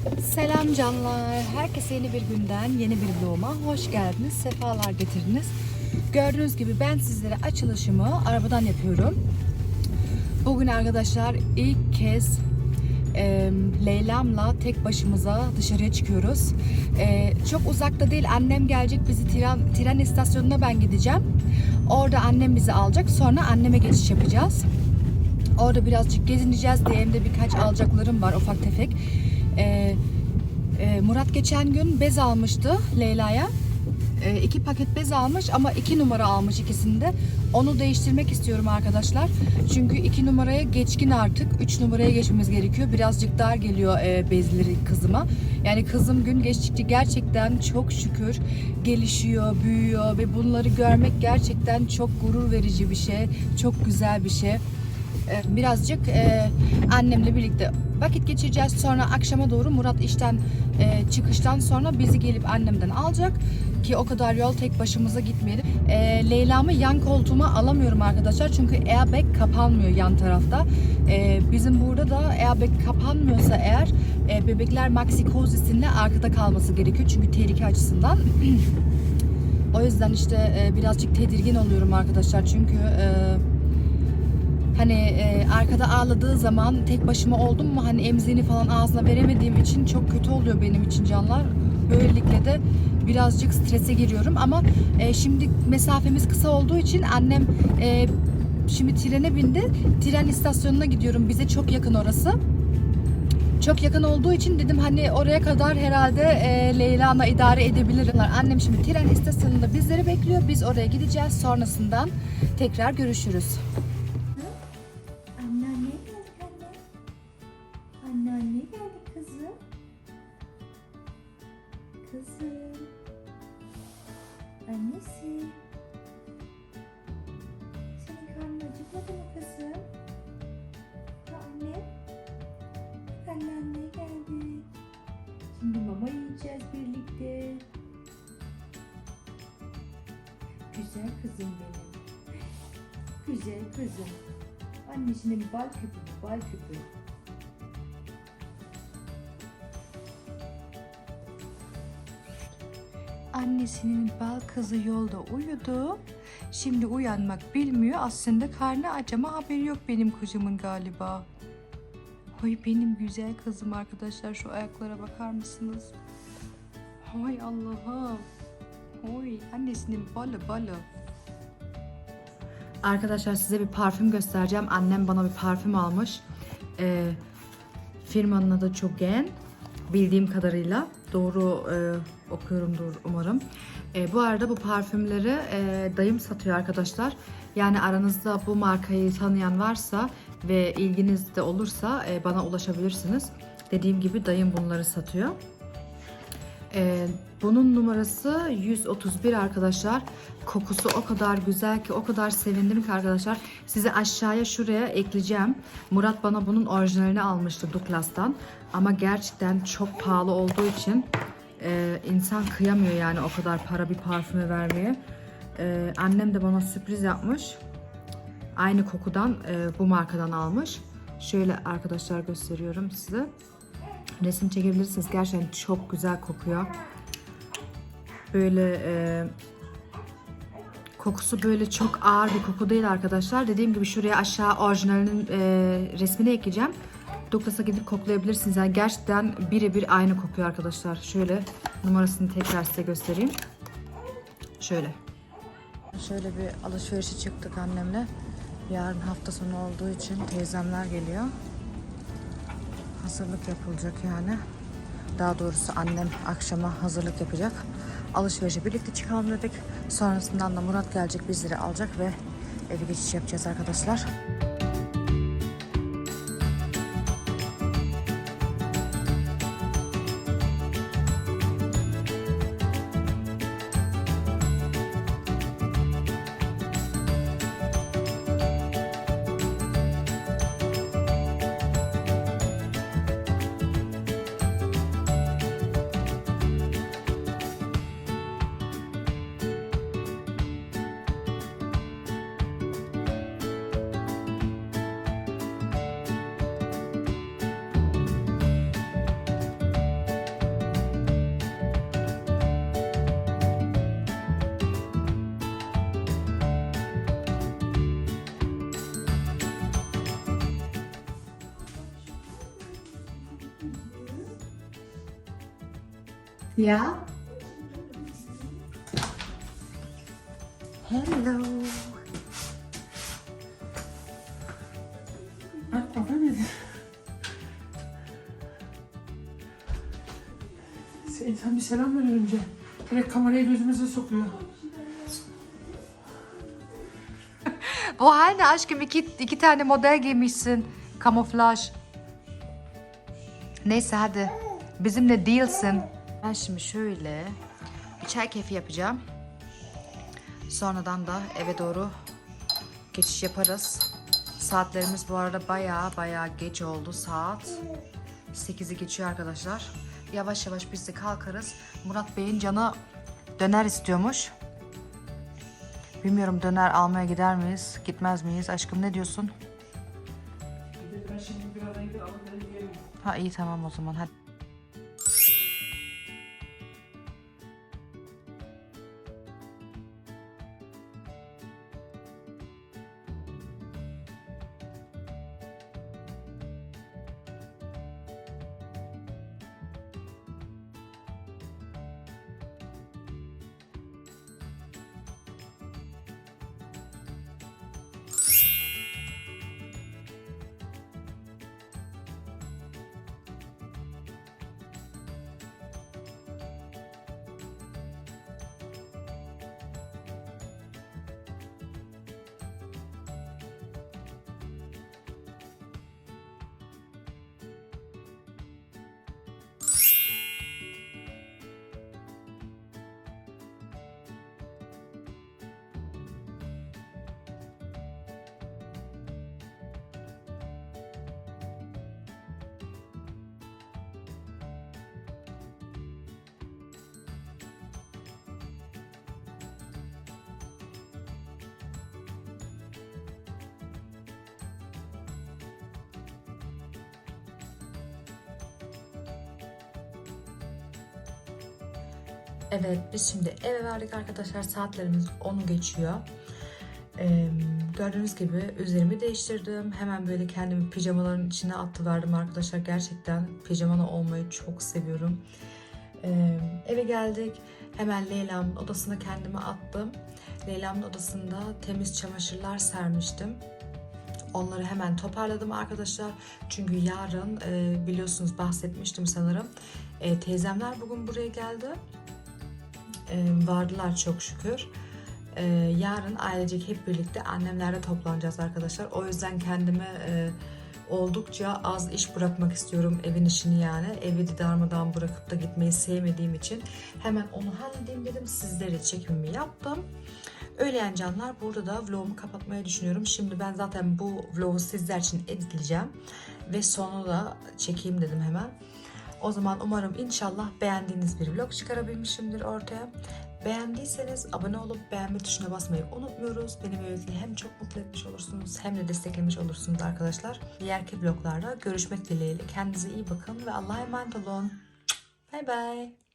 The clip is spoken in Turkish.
Selam canlar. Herkese yeni bir günden, yeni bir vloguma hoş geldiniz. Sefalar getirdiniz. Gördüğünüz gibi ben sizlere açılışımı arabadan yapıyorum. Bugün arkadaşlar ilk kez e, Leyla'mla tek başımıza dışarıya çıkıyoruz. E, çok uzakta değil. Annem gelecek bizi tren, tren istasyonuna ben gideceğim. Orada annem bizi alacak. Sonra anneme geçiş yapacağız. Orada birazcık gezineceğiz. DM'de birkaç alacaklarım var ufak tefek. Ee, e, Murat geçen gün bez almıştı Leyla'ya. Ee, iki paket bez almış ama iki numara almış ikisinde. Onu değiştirmek istiyorum arkadaşlar. Çünkü iki numaraya geçkin artık. Üç numaraya geçmemiz gerekiyor. Birazcık dar geliyor e, bezleri kızıma. Yani kızım gün geçtikçe gerçekten çok şükür gelişiyor, büyüyor ve bunları görmek gerçekten çok gurur verici bir şey. Çok güzel bir şey. Ee, birazcık e, annemle birlikte vakit geçireceğiz. Sonra akşama doğru Murat işten e, çıkıştan sonra bizi gelip annemden alacak ki o kadar yol tek başımıza gitmeyelim. E, Leyla'mı yan koltuğuma alamıyorum arkadaşlar çünkü airbag kapanmıyor yan tarafta. E, bizim burada da airbag kapanmıyorsa eğer e, bebekler maksikozisinde arkada kalması gerekiyor çünkü tehlike açısından. o yüzden işte e, birazcık tedirgin oluyorum arkadaşlar çünkü e, Hani e, arkada ağladığı zaman tek başıma oldum mu hani emziğini falan ağzına veremediğim için çok kötü oluyor benim için canlar. Böylelikle de birazcık strese giriyorum ama e, şimdi mesafemiz kısa olduğu için annem e, şimdi trene bindi. Tren istasyonuna gidiyorum. Bize çok yakın orası. Çok yakın olduğu için dedim hani oraya kadar herhalde e, Leyla'na idare edebilirim. Annem şimdi tren istasyonunda bizleri bekliyor. Biz oraya gideceğiz. Sonrasından tekrar görüşürüz. Bak Anneanne geldi. Şimdi mama yiyeceğiz birlikte. Güzel kızım benim. Güzel kızım. Annesinin bal küpü, bal küpü. Annesinin bal kızı yolda uyudu. Şimdi uyanmak bilmiyor. Aslında karnı aç ama haberi yok benim kızımın galiba. Oy benim güzel kızım arkadaşlar. Şu ayaklara bakar mısınız? Hay Allah'ım. Oy annesinin balı balı. Arkadaşlar size bir parfüm göstereceğim. Annem bana bir parfüm almış. Ee, firmanın adı Chogen. Bildiğim kadarıyla. Doğru e, okuyorumdur umarım. E, bu arada bu parfümleri e, dayım satıyor arkadaşlar. Yani aranızda bu markayı tanıyan varsa ve ilginiz de olursa e, bana ulaşabilirsiniz. Dediğim gibi dayım bunları satıyor. Ee, bunun numarası 131 arkadaşlar. Kokusu o kadar güzel ki o kadar sevindim ki arkadaşlar. Size aşağıya şuraya ekleyeceğim. Murat bana bunun orijinalini almıştı Douglas'tan. Ama gerçekten çok pahalı olduğu için e, insan kıyamıyor yani o kadar para bir parfüme vermeye. E, annem de bana sürpriz yapmış. Aynı kokudan e, bu markadan almış. Şöyle arkadaşlar gösteriyorum size. Resim çekebilirsiniz. Gerçekten çok güzel kokuyor. Böyle e, kokusu böyle çok ağır bir koku değil arkadaşlar. Dediğim gibi şuraya aşağı orijinalinin e, resmini ekleyeceğim. Douglas'a gidip koklayabilirsiniz. Yani gerçekten birebir aynı kokuyor arkadaşlar. Şöyle numarasını tekrar size göstereyim. Şöyle. Şöyle bir alışverişe çıktık annemle. Yarın hafta sonu olduğu için teyzemler geliyor hazırlık yapılacak yani. Daha doğrusu annem akşama hazırlık yapacak. Alışverişe birlikte çıkalım dedik. Sonrasından da Murat gelecek bizleri alacak ve eve geçiş yapacağız arkadaşlar. Ja? Hello. Ha, kafa mıydı? İnsan bir selam verir önce. Direkt kamerayı gözümüze sokuyor. Bu halde aşkım iki, iki tane model giymişsin. Kamuflaj. Neyse hadi. Bizimle değilsin. Ben şimdi şöyle bir çay keyfi yapacağım. Sonradan da eve doğru geçiş yaparız. Saatlerimiz bu arada baya baya geç oldu. Saat 8'i geçiyor arkadaşlar. Yavaş yavaş biz de kalkarız. Murat Bey'in canı döner istiyormuş. Bilmiyorum döner almaya gider miyiz, gitmez miyiz? Aşkım ne diyorsun? Ha iyi tamam o zaman hadi. Evet biz şimdi eve verdik arkadaşlar. Saatlerimiz 10'u geçiyor. Ee, gördüğünüz gibi üzerimi değiştirdim. Hemen böyle kendimi pijamaların içine atıverdim arkadaşlar. Gerçekten pijamalı olmayı çok seviyorum. Ee, eve geldik. Hemen Leyla'mın odasına kendimi attım. Leyla'mın odasında temiz çamaşırlar sermiştim. Onları hemen toparladım arkadaşlar. Çünkü yarın e, biliyorsunuz bahsetmiştim sanırım. E, teyzemler bugün buraya geldi. E, vardılar çok şükür. E, yarın ailecek hep birlikte annemlerle toplanacağız arkadaşlar. O yüzden kendime e, oldukça az iş bırakmak istiyorum evin işini yani. Evi darmadan bırakıp da gitmeyi sevmediğim için hemen onu halledeyim dedim. Sizlere çekimimi yaptım. Öyle canlar burada da vlogumu kapatmayı düşünüyorum. Şimdi ben zaten bu vlogu sizler için editleyeceğim. Ve sonu da çekeyim dedim hemen. O zaman umarım inşallah beğendiğiniz bir vlog çıkarabilmişimdir ortaya. Beğendiyseniz abone olup beğenme tuşuna basmayı unutmuyoruz. Beni böylelikle hem çok mutlu etmiş olursunuz hem de desteklemiş olursunuz arkadaşlar. Diğerki vloglarda görüşmek dileğiyle. Kendinize iyi bakın ve Allah'a emanet olun. Bye bye.